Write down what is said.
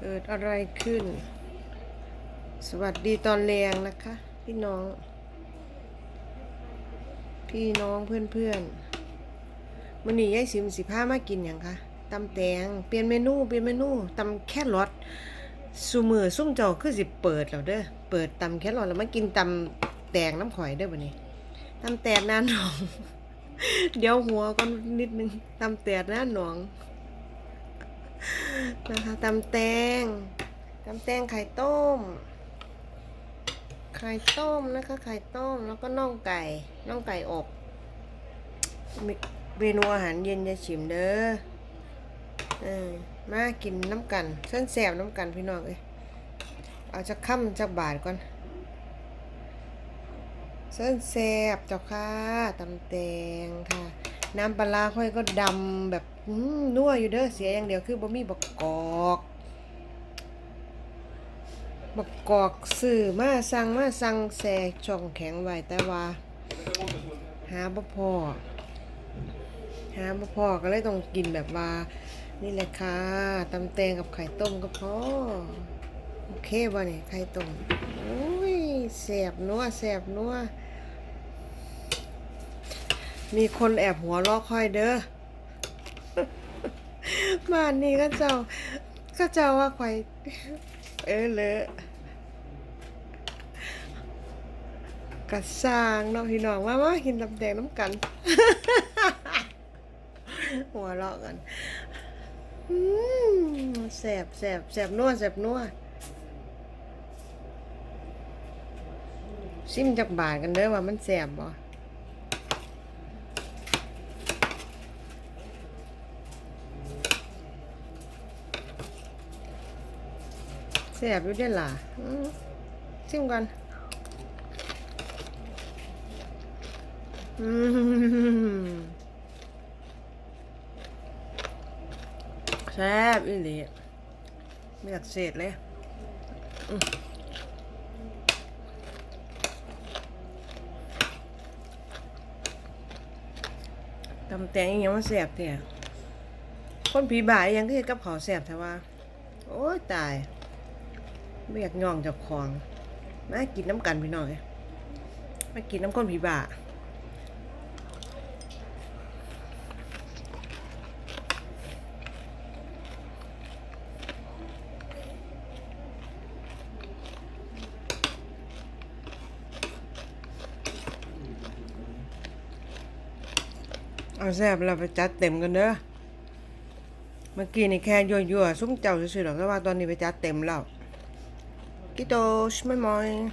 เกิดอะไรขึ้น สวัสดีตอนแรงนะคะ พี่น้อง พี่น้องเพื่อนเพื่อนมันนี้ยายสิมสิพามากินอย่างคะตำแตงเปลี่ยนเมนูเปลี่ยนเมนูตำแครอทซูมือซุ่มเจ้าคือสิเปิดแล้วเด้อเปิดตำแครอทแล้วมากินตำแตงน้ำข่อยเด้อบัดนี้ตำแตงหน้าหนอง เดี๋ยวหัวก่อนนิดนึงตำแตงหน้าหนอง นะคะตำแตงตำแตงไข่ต้ม ไข่ต้มนะคะ ไข่ต้มแล้วก็น่องไก่น่องไก่อบเมนูอาหารเย็นจะชิมเด้อเออมากินน้ำกันเส้นแสบน้ำกันพี่น้องเอ้ยเอาจะค่ำจะบาทก่อนเส้นแสบเจ้าค่ะตำแตงค่ะ น้ำปลาค่อยก็ดำแบบนัวอยู่เด้อเสียอย่างเดียวคือบ่มีบักกอกบกกอกซื้อมาสั่งมาสั่งแซ่ช่องแข็งไว้แต่ว่า หาบ่พอหาบ่พอก็เลยต้องกินแบบว่า นี่แหละค่ะตำแตงกับไข่ต้มก็พอโอเคบ่เนี่ยไข่ต้มโอ้ยแสบนัวแสบนัว มีคนแอบหัวลอกค่อยเด้อบ้านนี้ก็เจ้า ก็เจ้าว่าข่อยเออเลอะกระสร้างเนาะพี่น้องมามากินลำแดงน้ำกัน หัวเราะกันแสบแสบแสบนัวแสบนัวซิมจากบาทกันเด้อว่ามันแสบบ่ แซ่บอยู่เด้ล่ะอืมชิมกันอืมแซ่บอีหลีไม่อยากเศษเลยตำแตงยังมันแซ่บเนี่ยคนผีบ่ายยังก็เฮ็ดกับข้าวแซ่บแต่ว่า โอ้ยตาย ไม่อยากย่องจากของมากินน้ำกันพี่น้อยมากินน้ำก้นผีบ่าเอาแซ่บเราไปจัดเต็มกันเด้อ เมื่อกี้นี่แค่ยั่วๆซุ้มเจ้าซื่อๆหรอกแต่ว่าตอนนี้ไปจัดเต็มแล้ว Και το σημαίνει.